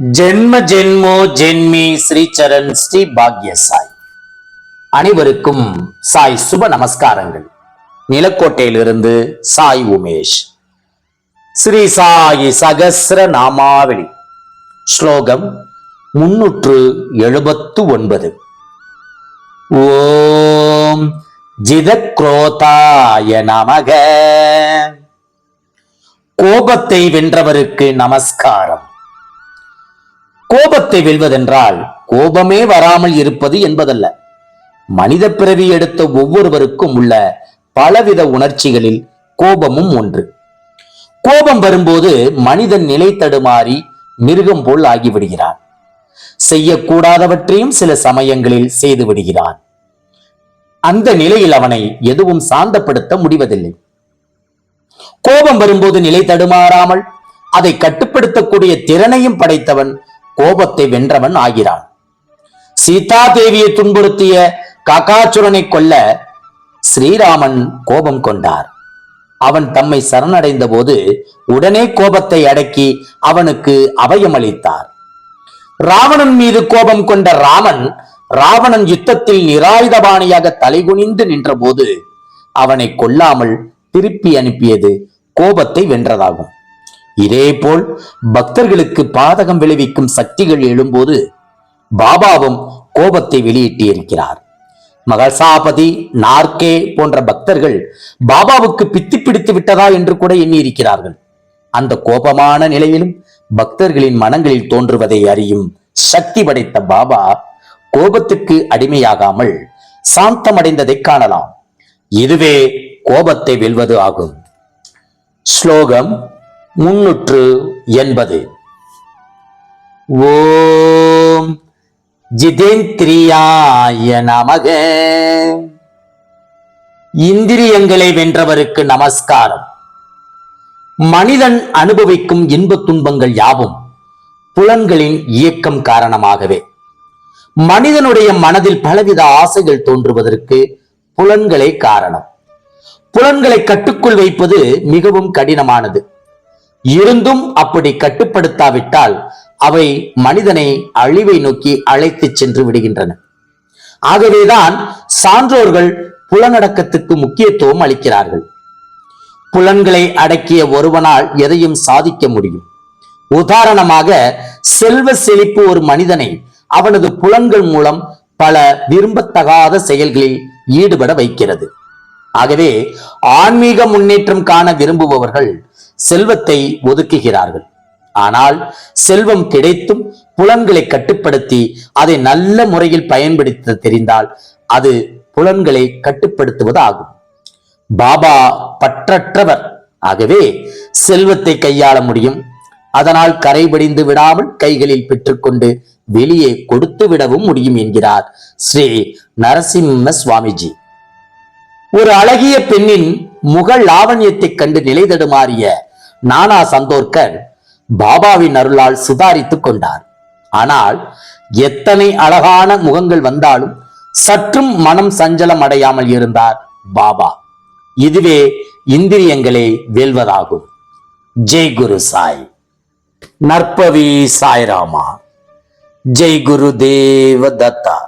ஜென்ம ஜென்மோ ஜென்மி ஸ்ரீ சரண் ஸ்ரீ பாக்ய சாய் அனைவருக்கும் சாய் சுப நமஸ்காரங்கள். நிலக்கோட்டையிலிருந்து சாய் உமேஷ். ஸ்ரீ சாயி சகசிர நாமாவளி. ஸ்லோகம் முன்னூற்று எழுபத்து ஒன்பது. ஓம் ஜிதக்ரோதாய நமக. கோபத்தை வென்றவருக்கு நமஸ்காரம். கோபத்தை வெல்வதென்றால் கோபமே வராமல் இருப்பது என்பதல்ல. மனித பிறவி எடுத்த ஒவ்வொருவருக்கும் உள்ள பலவித உணர்ச்சிகளில் கோபமும் ஒன்று. கோபம் வரும்போது மனிதன் நிலை தடுமாறி மிருகம் போல் ஆகிவிடுகிறான். செய்யக்கூடாதவற்றையும் சில சமயங்களில் செய்து விடுகிறான். அந்த நிலையில் அவனை எதுவும் சாந்தப்படுத்த முடிவதில்லை. கோபம் வரும்போது நிலை தடுமாறாமல் அதை கட்டுப்படுத்தக்கூடிய திறனையும் படைத்தவன் கோபத்தை வென்றவன் ஆகிறான். சீதா தேவியை துன்புறுத்திய காக்காச்சுரனை கொல்ல ஸ்ரீராமன் கோபம் கொண்டார். அவன் தம்மை சரணடைந்த போது உடனே கோபத்தை அடக்கி அவனுக்கு அபயமளித்தார். ராவணன் மீது கோபம் கொண்ட ராமன் ராவணன் யுத்தத்தில் நிராயுதபாணியாக தலைகுனிந்து நின்றபோது அவனை கொல்லாமல் திருப்பி அனுப்பியது கோபத்தை வென்றதாகும். இதேபோல் பக்தர்களுக்கு பாதகம் விளைவிக்கும் சக்திகள் எழும்போது பாபாவும் கோபத்தை வெளியிட்டிருக்கிறார். மகசாபதி நார்கே போன்ற பக்தர்கள் பாபாவுக்கு பித்தி பிடித்து விட்டதா என்று கூட எண்ணியிருக்கிறார்கள். அந்த கோபமான நிலையிலும் பக்தர்களின் மனங்களில் தோன்றுவதை அறியும் சக்தி படைத்த பாபா கோபத்துக்கு அடிமையாகாமல் சாந்தமடைந்ததை காணலாம். இதுவே கோபத்தை வெல்வது ஆகும். ஸ்லோகம் முன்னூற்று எண்பது. ஓம் ஜிதேந்திரியாய நமக. இந்திரியங்களை வென்றவருக்கு நமஸ்காரம். மனிதன் அனுபவிக்கும் இன்பத் துன்பங்கள் யாவும் புலன்களின் இயக்கம் காரணமாகவே. மனிதனுடைய மனதில் பலவித ஆசைகள் தோன்றுவதற்கு புலன்களே காரணம். புலன்களை கட்டுக்குள் வைப்பது மிகவும் கடினமானது. இருந்தும் அப்படி கட்டுப்படுத்தாவிட்டால் அவை மனிதனை அழிவை நோக்கி அழைத்துச் சென்று விடுகின்றன. ஆகவேதான் சான்றோர்கள் புலனடக்கத்துக்கு முக்கியத்துவம் அளிக்கிறார்கள். புலன்களை அடக்கிய ஒருவனால் எதையும் சாதிக்க முடியும். உதாரணமாக செல்வ செழிப்பு ஒரு மனிதனை அவனது புலன்கள் மூலம் பல விரும்பத்தகாத செயல்களில் ஈடுபட வைக்கிறது. ஆகவே ஆன்மீக முன்னேற்றம் காண விரும்புபவர்கள் செல்வத்தை ஒதுக்குகிறார்கள். ஆனால் செல்வம் கிடைத்தும் புலன்களை கட்டுப்படுத்தி அதை நல்ல முறையில் பயன்படுத்த தெரிந்தால் அது புலன்களை கட்டுப்படுத்துவது ஆகும் பாபா பற்றற்றவர். ஆகவே செல்வத்தை கையாள முடியும். அதனால் கரைபடிந்து விடாமல் கைகளில் பெற்றுக்கொண்டு வெளியே கொடுத்து விடவும் முடியும் என்கிறார் ஸ்ரீ நரசிம்ம சுவாமிஜி. ஒரு அழகிய பெண்ணின் முக லாவண்யத்தைக் கண்டு நிலை தடுமாறிய நானா சந்தோர்கர் பாபாவின் அருளால் சுதாரித்துக் கொண்டார். ஆனால் எத்தனை அழகான முகங்கள் வந்தாலும் சற்றும் மனம் சஞ்சலம் அடையாமல் இருந்தார் பாபா. இதுவே இந்திரியங்களை வெல்வதாகும் ஜெய் குரு சாய். நற்பவி சாய்ராமா. ஜெய் குரு தேவ தத்தா.